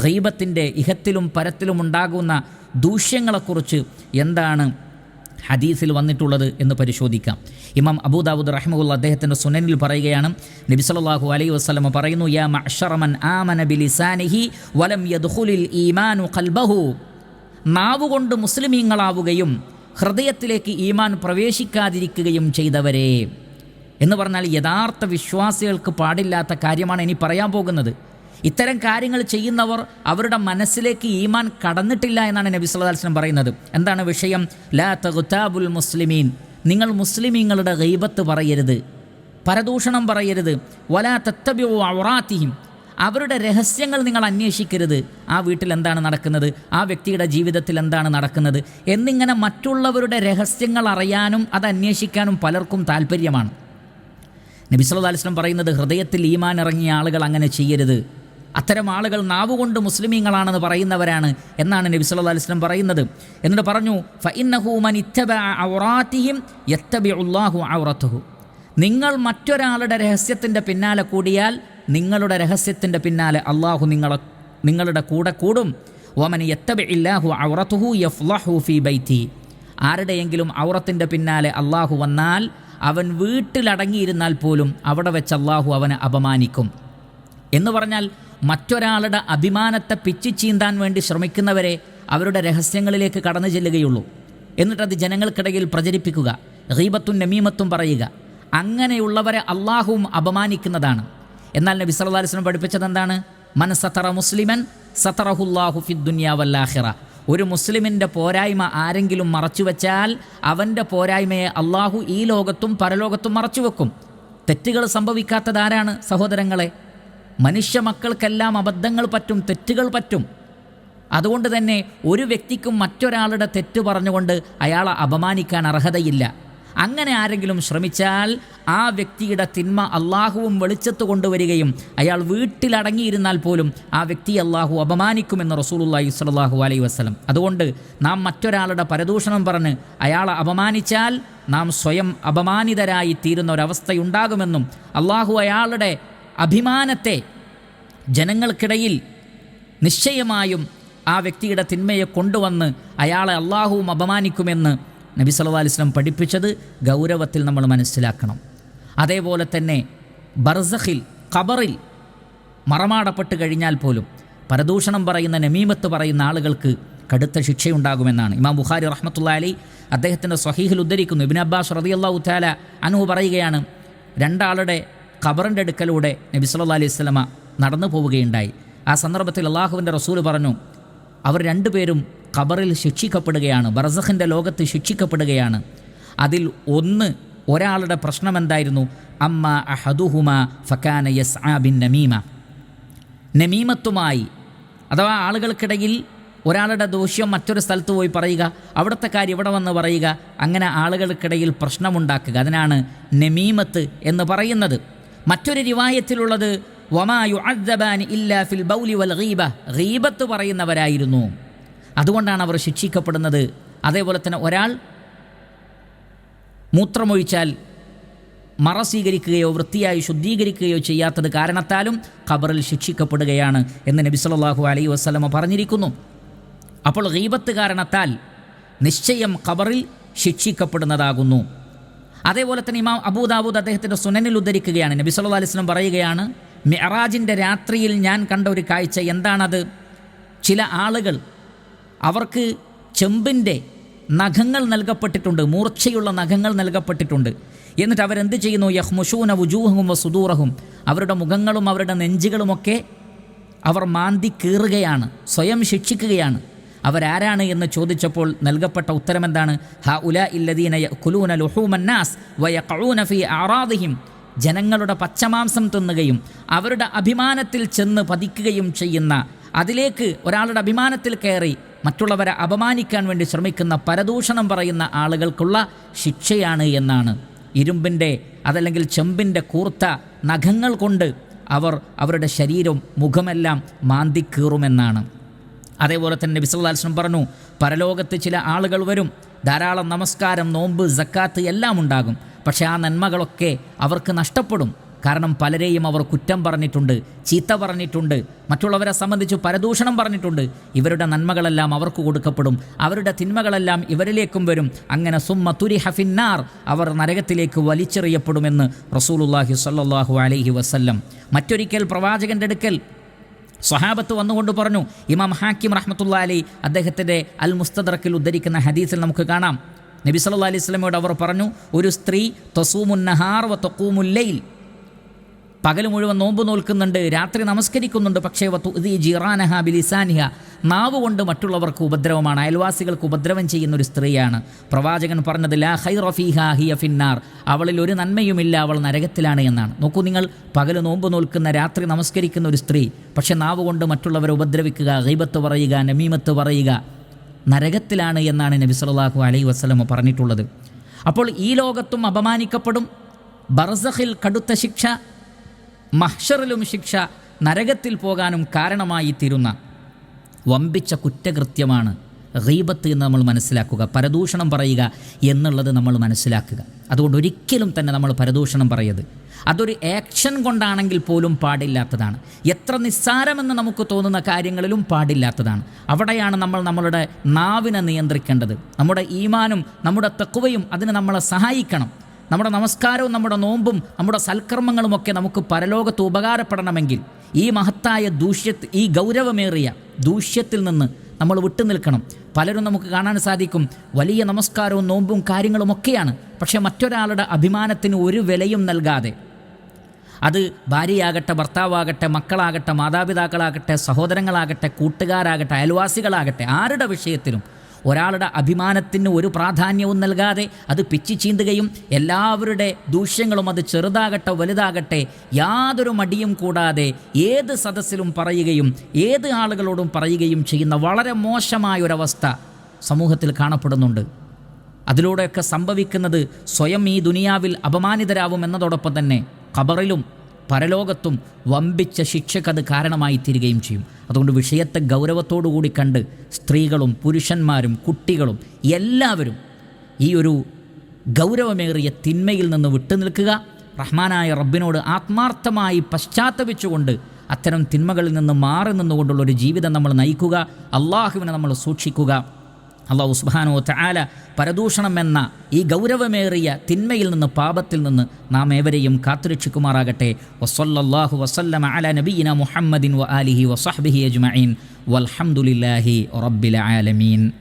റീബത്തിന്റെ ഇഹത്തിലും പരത്തിലും ഉണ്ടാകുന്ന ദൂഷ്യങ്ങളെക്കുറിച്ച് എന്താണ് ഹദീസിൽ വന്നിട്ടുള്ളത് എന്ന് പരിശോധിക്കാം. ഇമാം അബൂദാബുദ് റഹ്മുള്ള അദ്ദേഹത്തിന്റെ സുനനിൽ പറയുകയാണ് നബി സല്ലല്ലാഹു അലൈഹി വസല്ലം പറയുന്നു യാ ആമന ബിലിസാനിഹി വലം യദ്ഖുലിൽ ഈമാനു ഖൽബഹു. നാവുകൊണ്ട് മുസ്ലിമീങ്ങളാവുകയും ഹൃദയത്തിലേക്ക് ഈമാൻ പ്രവേശിക്കാതിരിക്കുകയും ചെയ്തവരെ എന്ന് പറഞ്ഞാൽ യഥാർത്ഥ വിശ്വാസികൾക്ക് പാടില്ലാത്ത കാര്യമാണ് ഇനി പറയാൻ പോകുന്നത്. ഇത്തരം കാര്യങ്ങൾ ചെയ്യുന്നവർ അവരുടെ മനസ്സിലേക്ക് ഈമാൻ കടന്നിട്ടില്ല എന്നാണ് നബി സുല്ലാസ്ലം പറയുന്നത്. എന്താണ് വിഷയം? ലാ തഗ്താബുൽ മുസ്ലിമീൻ. നിങ്ങൾ മുസ്ലിമീങ്ങളുടെ ഗൈബത്ത് പറയരുത്. പരദൂഷണം പറയരുത്. വലാ തത്തബ്യോ ഔറാത്തിഹിം. അവരുടെ രഹസ്യങ്ങൾ നിങ്ങൾ അന്വേഷിക്കരുത്. ആ വീട്ടിൽ എന്താണ് നടക്കുന്നത്? ആ വ്യക്തിയുടെ ജീവിതത്തിൽ എന്താണ് നടക്കുന്നത്? എന്നിങ്ങനെ മറ്റുള്ളവരുടെ രഹസ്യങ്ങൾ അറിയാനും അത് അന്വേഷിക്കാനും പലർക്കും താല്പര്യമാണ്. നബി സല്ലല്ലാഹു അലൈഹി വസല്ലം പറയുന്നത് ഹൃദയത്തിൽ ഈമാൻ ഇറങ്ങിയ ആളുകൾ അങ്ങനെ ചെയ്യരുത്. അത്തരം ആളുകൾ നാവുകൊണ്ട് മുസ്ലിമീങ്ങളാണെന്ന് പറയുന്നവരാണ് എന്നാണ് നബി സല്ലല്ലാഹു അലൈഹി വസല്ലം പറയുന്നത്. എന്നിട്ട് പറഞ്ഞു നിങ്ങൾ മറ്റൊരാളുടെ രഹസ്യത്തിന്റെ പിന്നാലെ കൂടിയാൽ നിങ്ങളുടെ രഹസ്യത്തിന്റെ പിന്നാലെ അള്ളാഹു നിങ്ങളെ നിങ്ങളുടെ കൂടെ കൂടും. ഓമൻ യത്തബിഇല്ലാഹു ഔറത്തുഹു യഫ്ലഹു ഫീ ബൈത്തി. ആരുടെയെങ്കിലും ഔറത്തിന്റെ പിന്നാലെ അള്ളാഹു വന്നാൽ അവൻ വീട്ടിലടങ്ങിയിരുന്നാൽ പോലും അവിടെ വെച്ച് അള്ളാഹു അവനെ അപമാനിക്കും. എന്ന് പറഞ്ഞാൽ മറ്റൊരാളുടെ അഭിമാനത്തെ പിച്ചി ചീന്താൻ വേണ്ടി ശ്രമിക്കുന്നവരെ അവരുടെ രഹസ്യങ്ങളിലേക്ക് കടന്നു ചെല്ലുകയുള്ളൂ. എന്നിട്ടത് ജനങ്ങൾക്കിടയിൽ പ്രചരിപ്പിക്കുക റീബത്തും നമീമത്തും പറയുക. അങ്ങനെയുള്ളവരെ അള്ളാഹുവും അപമാനിക്കുന്നതാണ്. എന്നാൽ നബി വസല്ലം പഠിപ്പിച്ചത് എന്താണ് മൻ സത്തറ മുസ്ലിമൻ സത്തറഹുല്ലാഹു ഫി ദുന്യാവല്ലാഹിറ ഒരു മുസ്ലിമിന്റെ പോരായ്മ ആരെങ്കിലും മറച്ചു മറച്ചുവെച്ചാൽ അവന്റെ പോരായ്മയെ അള്ളാഹു ഈ ലോകത്തും പരലോകത്തും മറച്ചു വെക്കും തെറ്റുകൾ സംഭവിക്കാത്തതാരാണ് സഹോദരങ്ങളെ? മനുഷ്യ മക്കൾക്കെല്ലാം അബദ്ധങ്ങൾ പറ്റും തെറ്റുകൾ പറ്റും. അതുകൊണ്ട് തന്നെ ഒരു വ്യക്തിക്കും മറ്റൊരാളുടെ തെറ്റ് പറഞ്ഞുകൊണ്ട് അയാളെ അപമാനിക്കാൻ അർഹതയില്ല. അങ്ങനെ ആരെങ്കിലും ശ്രമിച്ചാൽ ആ വ്യക്തിയുടെ തിന്മ അള്ളാഹുവും വെളിച്ചത്ത് കൊണ്ടുവരികയും അയാൾ വീട്ടിലടങ്ങിയിരുന്നാൽ പോലും ആ വ്യക്തി അള്ളാഹു അപമാനിക്കുമെന്ന് റസൂലുള്ളാഹി സ്വല്ലല്ലാഹു അലൈഹി വസ്ലം അതുകൊണ്ട് നാം മറ്റൊരാളുടെ പരദൂഷണം പറഞ്ഞ് അയാളെ അപമാനിച്ചാൽ നാം സ്വയം അപമാനിതരായി തീരുന്ന ഒരവസ്ഥയുണ്ടാകുമെന്നും അള്ളാഹു അയാളുടെ അഭിമാനത്തെ ജനങ്ങൾക്കിടയിൽ നിശ്ചയമായും ആ വ്യക്തിയുടെ തിന്മയെ കൊണ്ടുവന്ന് അയാളെ അള്ളാഹുവും അപമാനിക്കുമെന്ന് നബി സല്ലാ അലൈഹി വസല്ലം പഠിപ്പിച്ചത് ഗൗരവത്തിൽ നമ്മൾ മനസ്സിലാക്കണം. അതേപോലെ തന്നെ ബർസഖിൽ ഖബറിൽ മറമാടപ്പെട്ട് കഴിഞ്ഞാൽ പോലും പരദൂഷണം പറയുന്ന നമീമത്ത് പറയുന്ന ആളുകൾക്ക് കടുത്ത ശിക്ഷയുണ്ടാകുമെന്നാണ്. ഇമാം ബുഖാരി റഹ്മത്തുള്ള അലി അദ്ദേഹത്തിന്റെ സ്വഹീഹിൽ ഉദ്ധരിക്കുന്നു. ഇബിൻ അബ്ബാസ് റളിയല്ലാഹു തആല അനുഹു പറയുകയാണ് രണ്ടാളുടെ ഖബറിന്റെ അടുക്കലൂടെ നബി സല്ലല്ലാഹു അലൈഹി സ്വലമ നടന്നു പോവുകയുണ്ടായി. ആ സന്ദർഭത്തിൽ അള്ളാഹുവിന്റെ റസൂൽ പറഞ്ഞു അവർ രണ്ടുപേരും ഖബറിൽ ശിക്ഷിക്കപ്പെടുകയാണ് ബർസഖിന്റെ ലോകത്ത് ശിക്ഷിക്കപ്പെടുകയാണ്. അതിൽ ഒന്ന് ഒരാളുടെ പ്രശ്നം എന്തായിരുന്നു അമ്മ അഹദുഹുമ ഫക്കാന യസ് ബിൻ നമീമ. നമീമത്തുമായി അഥവാ ആളുകൾക്കിടയിൽ ഒരാളുടെ ദോഷ്യം മറ്റൊരു സ്ഥലത്ത് പോയി പറയുക അവിടുത്തെ കാര്യം ഇവിടെ വന്ന് പറയുക അങ്ങനെ ആളുകൾക്കിടയിൽ പ്രശ്നമുണ്ടാക്കുക. അതിനാണ് നമീമത്ത് എന്ന് പറയുന്നത്. മറ്റൊരു രിവായത്തിലുള്ളത് വമായു അദ്ദബാൻ ഇല്ലാ ഫിൽ ബൗലി വൽ ഗീബ ഗീബത്ത് പറയുന്നവരായിരുന്നു. അതുകൊണ്ടാണ് അവർ ശിക്ഷിക്കപ്പെടുന്നത്. അതേപോലെ തന്നെ ഒരാൾ മൂത്രമൊഴിച്ചാൽ മറ സ്വീകരിക്കുകയോ വൃത്തിയായി ശുദ്ധീകരിക്കുകയോ ചെയ്യാത്തത് കാരണത്താലും ഖബറിൽ ശിക്ഷിക്കപ്പെടുകയാണ് എന്ന് നബി സല്ലല്ലാഹു അലൈഹി വസല്ലമ പറഞ്ഞിരിക്കുന്നു. അപ്പോൾ ഗീബത്ത് കാരണത്താൽ നിശ്ചയം ഖബറിൽ ശിക്ഷിക്കപ്പെടുന്നതാകുന്നു. അതേപോലെ തന്നെ ഇമാം അബൂദാബൂദ് അദ്ദേഹത്തിന്റെ സുനനിൽ ഉദ്ധരിക്കുകയാണ്. നബി സല്ലാ അലിസ്ലം പറയുകയാണ് മെറാജിന്റെ രാത്രിയിൽ ഞാൻ കണ്ട ഒരു കാഴ്ച എന്താണത്? ചില ആളുകൾ അവർക്ക് ചെമ്പിന്റെ നഖങ്ങൾ നൽകപ്പെട്ടിട്ടുണ്ട് മൂർച്ചയുള്ള നഖങ്ങൾ നൽകപ്പെട്ടിട്ടുണ്ട്. എന്നിട്ട് അവരെന്ത് ചെയ്യുന്നു? യഹ്മുഷൂന വുജൂഹും സുദൂറഹും അവരുടെ മുഖങ്ങളും അവരുടെ നെഞ്ചുകളുമൊക്കെ അവർ മാന്തി കീറുകയാണ് സ്വയം ശിക്ഷിക്കുകയാണ്. അവരാരാണ് എന്ന് ചോദിച്ചപ്പോൾ നൽകപ്പെട്ട ഉത്തരം എന്താണ് ഹ ഉല ഇല്ലദീന കുലൂന ലുഹൂമന്നാസ് ഫീ ആറാദിഹിം ജനങ്ങളുടെ പച്ചമാംസം തിന്നുകയും അവരുടെ അഭിമാനത്തിൽ ചെന്ന് പതിക്കുകയും ചെയ്യുന്ന അതിലേക്ക് ഒരാളുടെ അഭിമാനത്തിൽ കയറി മറ്റുള്ളവരെ അപമാനിക്കാൻ വേണ്ടി ശ്രമിക്കുന്ന പരദൂഷണം പറയുന്ന ആളുകൾക്കുള്ള ശിക്ഷയാണ് എന്നാണ്. ഇരുമ്പിന്റെ അതല്ലെങ്കിൽ ചെമ്പിന്റെ കൂർത്ത നഖങ്ങൾ കൊണ്ട് അവർ അവരുടെ ശരീരം മുഖമെല്ലാം മാന്തിക്കീറുമെന്നാണ്. അതേപോലെ തന്നെ വസല്ലം പറഞ്ഞു പരലോകത്ത് ചില ആളുകൾ വരും ധാരാളം നമസ്കാരം നോമ്പ് ജക്കാത്ത് എല്ലാം ഉണ്ടാകും. പക്ഷേ ആ നന്മകളൊക്കെ അവർക്ക് നഷ്ടപ്പെടും. കാരണം പലരെയും അവർ കുറ്റം പറഞ്ഞിട്ടുണ്ട് ചീത്ത പറഞ്ഞിട്ടുണ്ട് മറ്റുള്ളവരെ സംബന്ധിച്ച് പരദൂഷണം പറഞ്ഞിട്ടുണ്ട്. ഇവരുടെ നന്മകളെല്ലാം അവർക്ക് കൊടുക്കപ്പെടും. അവരുടെ തിന്മകളെല്ലാം ഇവരിലേക്കും വരും. അങ്ങനെ സുമ്മ തുരി ഹഫിന്നാർ അവർ നരകത്തിലേക്ക് വലിച്ചെറിയപ്പെടുമെന്ന് റസൂലുല്ലാഹി സല്ലാഹു അലൈഹി വസ്ല്ലം. മറ്റൊരിക്കൽ പ്രവാചകന്റെ അടുക്കൽ സ്വഹാബത്ത് വന്നുകൊണ്ട് പറഞ്ഞു ഇമാം ഹാക്കിം റഹ്മത്തുള്ള അലി അദ്ദേഹത്തിന്റെ അൽ മുസ്തദറക്കിൽ ഉദ്ധരിക്കുന്ന ഹദീസിൽ നമുക്ക് കാണാം. നബി സല്ലാ അലൈഹി സ്വലമയോട് അവർ പറഞ്ഞു ഒരു സ്ത്രീ തൊസൂമുൻ നഹാർ വ തൊക്കൂമുല്ലയിൽ പകൽ മുഴുവൻ നോമ്പ് നോൽക്കുന്നുണ്ട് രാത്രി നമസ്കരിക്കുന്നുണ്ട് പക്ഷേ ജിറാനഹ ബിലിസാനിഹ നാവ് കൊണ്ട് മറ്റുള്ളവർക്ക് ഉപദ്രവമാണ്. അയൽവാസികൾക്ക് ഉപദ്രവം ചെയ്യുന്ന ഒരു സ്ത്രീയാണ്. പ്രവാചകൻ പറഞ്ഞത് ലാ ഹൈറഫിഹ ഹിയ ഫിന്നാർ. അവളിൽ ഒരു നന്മയുമില്ല അവൾ നരകത്തിലാണ് എന്നാണ്. നോക്കൂ നിങ്ങൾ പകൽ നോമ്പ് നോൽക്കുന്ന രാത്രി നമസ്കരിക്കുന്ന ഒരു സ്ത്രീ പക്ഷെ നാവ് കൊണ്ട് മറ്റുള്ളവരെ ഉപദ്രവിക്കുക ഗൈബത്ത് പറയുക നമീമത്ത് പറയുക നരകത്തിലാണ് എന്നാണ് നബി സല്ലല്ലാഹു അലൈഹി വസ്ലമ പറഞ്ഞിട്ടുള്ളത്. അപ്പോൾ ഈ ലോകത്തും അപമാനിക്കപ്പെടും. ബർസഹിൽ കടുത്ത ശിക്ഷ മഹ്ഷറിലും ശിക്ഷ നരകത്തിൽ പോകാനും കാരണമായി തീരുന്ന വമ്പിച്ച കുറ്റകൃത്യമാണ് റീബത്ത് എന്ന് നമ്മൾ മനസ്സിലാക്കുക പരദൂഷണം പറയുക എന്നുള്ളത് നമ്മൾ മനസ്സിലാക്കുക. അതുകൊണ്ട് ഒരിക്കലും തന്നെ നമ്മൾ പരദൂഷണം പറയത് അതൊരു ആക്ഷൻ കൊണ്ടാണെങ്കിൽ പോലും പാടില്ലാത്തതാണ്. എത്ര നിസ്സാരമെന്ന് നമുക്ക് തോന്നുന്ന കാര്യങ്ങളിലും പാടില്ലാത്തതാണ്. അവിടെയാണ് നമ്മൾ നമ്മളുടെ നാവിനെ നിയന്ത്രിക്കേണ്ടത്. നമ്മുടെ ഈമാനും നമ്മുടെ തെക്കുവയും അതിന് നമ്മളെ സഹായിക്കണം. നമ്മുടെ നമസ്കാരവും നമ്മുടെ നോമ്പും നമ്മുടെ സൽക്കർമ്മങ്ങളുമൊക്കെ നമുക്ക് പരലോകത്ത് ഉപകാരപ്പെടണമെങ്കിൽ ഈ മഹത്തായ ദൂഷ്യത്ത് ഈ ഗൗരവമേറിയ ദൂഷ്യത്തിൽ നിന്ന് നമ്മൾ വിട്ടുനിൽക്കണം പലരും നമുക്ക് കാണാൻ സാധിക്കും വലിയ നമസ്കാരവും നോമ്പും കാര്യങ്ങളുമൊക്കെയാണ് പക്ഷേ മറ്റൊരാളുടെ അഭിമാനത്തിന് ഒരു വിലയും നൽകാതെ അത് ഭാര്യയാകട്ടെ ഭർത്താവാകട്ടെ മക്കളാകട്ടെ മാതാപിതാക്കളാകട്ടെ സഹോദരങ്ങളാകട്ടെ കൂട്ടുകാരാകട്ടെ അയൽവാസികളാകട്ടെ ആരുടെ വിഷയത്തിലും ഒരാളുടെ അഭിമാനത്തിന് ഒരു പ്രാധാന്യവും നൽകാതെ അത് പിച്ചി ചീന്തുകയും എല്ലാവരുടെ ദൂഷ്യങ്ങളും അത് ചെറുതാകട്ടെ വലുതാകട്ടെ യാതൊരു മടിയും കൂടാതെ ഏത് സദസ്സിലും പറയുകയും ഏത് ആളുകളോടും പറയുകയും ചെയ്യുന്ന വളരെ മോശമായ ഒരവസ്ഥ സമൂഹത്തിൽ കാണപ്പെടുന്നുണ്ട്. അതിലൂടെയൊക്കെ സംഭവിക്കുന്നത് സ്വയം ഈ ദുനിയാവിൽ അപമാനിതരാവും എന്നതോടൊപ്പം തന്നെ ഖബറിലും പരലോകത്തും വമ്പിച്ച ശിക്ഷക്കത് കാരണമായി തീരുകയും ചെയ്യും. അതുകൊണ്ട് വിഷയത്തെ ഗൗരവത്തോടുകൂടി കണ്ട് സ്ത്രീകളും പുരുഷന്മാരും കുട്ടികളും എല്ലാവരും ഈ ഒരു ഗൗരവമേറിയ തിന്മയിൽ നിന്ന് വിട്ടുനിൽക്കുക റഹ്മാനായ റബ്ബിനോട് ആത്മാർത്ഥമായി പശ്ചാത്തപിച്ചുകൊണ്ട് അത്തരം തിന്മകളിൽ നിന്ന് മാറി നിന്നുകൊണ്ടുള്ള ഒരു ജീവിതം നമ്മൾ നയിക്കുക. അള്ളാഹുവിനെ നമ്മൾ സൂക്ഷിക്കുക. അള്ളാഹു സുബാനോ ചാല പരദൂഷണം എന്ന ഈ ഗൗരവമേറിയ തിന്മയിൽ നിന്ന് പാപത്തിൽ നിന്ന് നാം ഏവരെയും കാത്തുരക്ഷിക്കുമാറാകട്ടെ. വസല്ലല്ലാഹു വസല്ലമ അല നബീന മുഹമ്മദിൻ വ അലിഹി വസഹബിഹി അജ്മഈൻ. വൽഹംദുലില്ലാഹി റബ്ബിൽ ആലമീൻ.